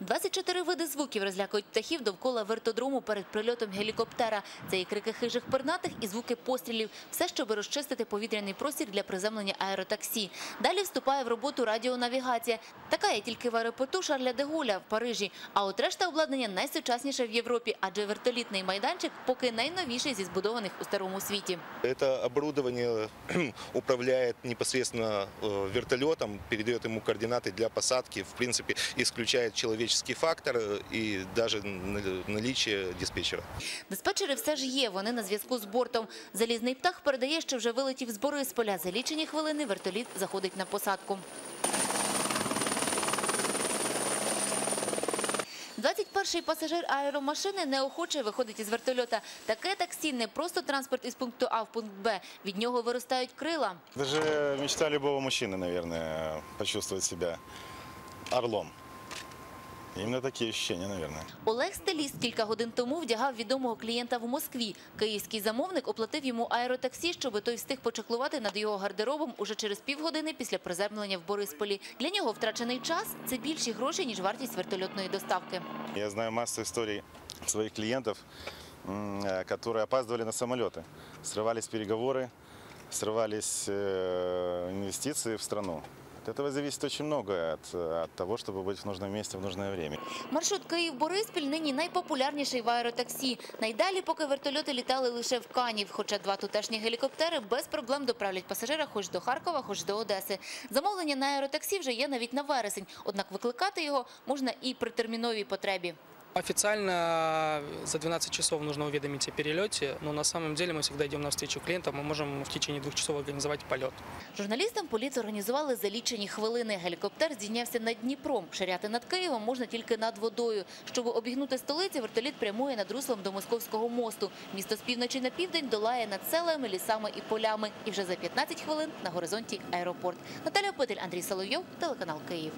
24 види звуків розлякують птахів довкола вертодрому перед прильотом гелікоптера. Це і крики хижих пернатих, і звуки пострілів. Все, щоб розчистити повітряний простір для приземлення аеротаксі. Далі вступає в роботу радіонавігація. Така є тільки в аеропорту Шарля де Голля в Парижі. А от решта обладнання найсучасніше в Європі, адже вертолітний майданчик поки найновіший зі збудованих у старому світі. Это оборудование управляет непосредственно э, вертолетом, передает ему координаты для посадки, в принципе, исключает человеческий фактор э, и даже наль- наличие диспетчера. Диспетчери все ж є, вони на зв'язку з бортом. Залізний птах передає, що вже вилетів з Борисполя. За лічені хвилини вертоліт заходить на посадку. 21-й пасажир аеромашини неохоче виходить із вертольота. Таке таксі не просто транспорт із пункту А в пункт Б. Від нього виростають крила. Это же мечта любого мужчины, наверное, почувствовать себя орлом. Именно такие ощущения, наверное. Олег Стеліст кілька годин тому вдягав відомого клієнта в Москві. Київський замовник оплатив йому аеротаксі, щоб той встиг почаклувати над його гардеробом уже через півгодини після приземлення в Борисполі. Для нього втрачений час – це більші гроші, ніж вартість вертольотної доставки. Я знаю массу историй своих клиентов, м, э, которые опаздывали на самолеты. Срывались переговоры, срывались э, инвестиции в страну. От этого зависит очень многое от, э, от того, чтобы быть в нужном месте в нужное время. Маршрут Київ-Бориспіль нині найпопулярніший в аеротаксі. Найдалі, поки вертольоти літали лише в Канів, хоча два тутешні гелікоптери без проблем доправлять пасажира хоч до Харкова, хоч до Одеси. Замовлення на аеротаксі вже є навіть на вересень, однак викликати його можна і при терміновій потребі. Официально за 12 часов нужно уведомить о перелете, но на самом деле мы всегда идем навстречу клиентам, мы можем в течение двух часов организовать полет. Журналістам політ організували за лічені хвилини. Гелікоптер здійнявся над Дніпром. Ширяти над Києвом можна тільки над водою. Щоб обігнути столицю, вертоліт прямує над руслом до Московського мосту. Місто з півночі на південь долає над селами, лісами і полями. І вже за 15 хвилин на горизонті аеропорт. Наталя Петель, Андрій Соловйов, телеканал Київ.